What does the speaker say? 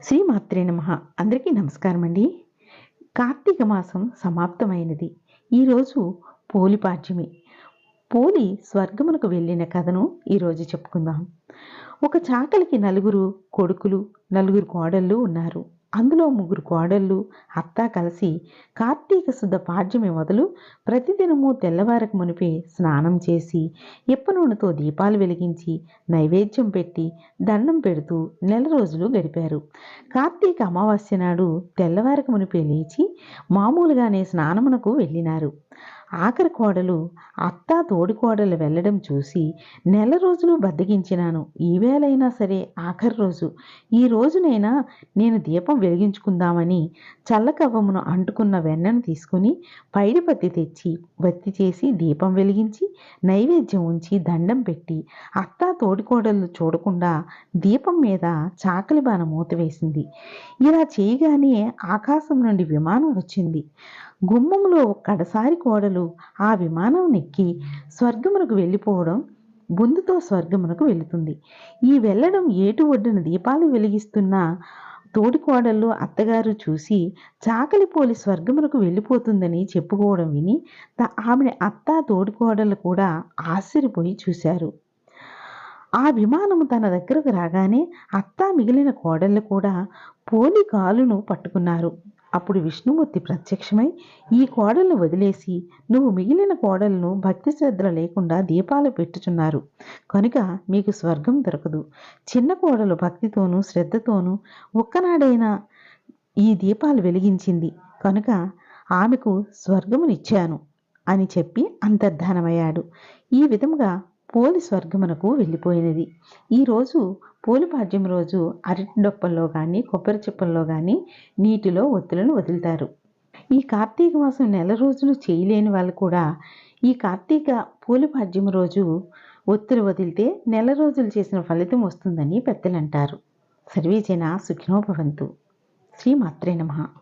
శ్రీ మాత్రే నమ. అందరికీ నమస్కారం అండి కార్తీక మాసం సమాప్తమైనది. ఈరోజు పోలిపాడ్యమి పోలి స్వర్గమునకు వెళ్ళిన కథను ఈరోజు చెప్పుకుందాం. ఒక చాకలికి నలుగురు కొడుకులు నలుగురు కోడళ్ళు ఉన్నారు. అందులో ముగ్గురు కోడళ్ళు అత్త కలిసి కార్తీక శుద్ధ పాడ్యమి మొదలు ప్రతిదినము తెల్లవారకు మునిపే స్నానం చేసి ఇప్ప నూనెతో దీపాలు వెలిగించి నైవేద్యం పెట్టి దండం పెడుతూ నెల రోజులు గడిపారు. కార్తీక అమావాస్య నాడు తెల్లవారకు మునిపే లేచి మామూలుగానే స్నానమునకు వెళ్ళినారు. ఆఖరి కోడలు అత్త తోడికోడలు వెళ్ళడం చూసి నెల రోజులు బద్దగించినాను. ఈవేళైనా సరే ఆఖరి రోజు. ఈ రోజునైనా నేను దీపం వెలిగించుకుందామని చల్లకవ్వమును అంటుకున్న వెన్నను తీసుకుని పైడిపత్తి తెచ్చి బత్తి చేసి దీపం వెలిగించి నైవేద్యం ఉంచి దండం పెట్టి అత్త తోడికోడలు చూడకుండా దీపం మీద చాకలి బాణ మూత వేసింది. ఇలా చేయగానే ఆకాశం నుండి విమానం వచ్చింది. గుమ్మంలో కడసారి కోడలు ఆ విమానం నెక్కి స్వర్గమునకు వెళ్ళిపోవడం బుందుతో స్వర్గమునకు వెళుతుంది. ఈ వెళ్ళడం ఏటు ఒడ్డున దీపాలు వెలిగిస్తున్న తోడి కోడళ్ళు అత్తగారు చూసి చాకలి పోలి స్వర్గమునకు వెళ్ళిపోతుందని చెప్పుకోవడం విని త- ఆమె అత్త తోటి కోడళ్ళు కూడా ఆశ్చర్యపోయి చూశారు. ఆ విమానము తన దగ్గరకు రాగానే అత్త మిగిలిన కోడళ్ళు కూడా పోలి కాలును పట్టుకున్నారు. అప్పుడు విష్ణుమూర్తి ప్రత్యక్షమై ఈ కోడలను వదిలేసి నువ్వు మిగిలిన కోడలను భక్తి శ్రద్ధలు లేకుండా దీపాలు పెట్టుచున్నారు. కనుక మీకు స్వర్గం దొరకదు. చిన్న కోడలు భక్తితోనూ శ్రద్ధతోనూ ఒక్కనాడైనా ఈ దీపాలు వెలిగించింది. కనుక ఆమెకు స్వర్గమునిచ్చాను అని చెప్పి అంతర్ధానమయ్యాడు. ఈ విధముగా పోలి స్వర్గమునకు వెళ్ళిపోయినది. ఈరోజు పోలిపాడ్యం రోజు అరటి డొప్పల్లో కానీ కొబ్బరి చిప్పల్లో కానీ నీటిలో ఒత్తులను వదులుతారు. ఈ కార్తీక మాసం నెల రోజులు చేయలేని వాళ్ళు కూడా ఈ కార్తీక పోలిపాడ్యం రోజు ఒత్తులు వదిలితే నెల రోజులు చేసిన ఫలితం వస్తుందని పెద్దలు అంటారు సర్వే జన సుఖినోభవంతు శ్రీ మాత్రే నమః.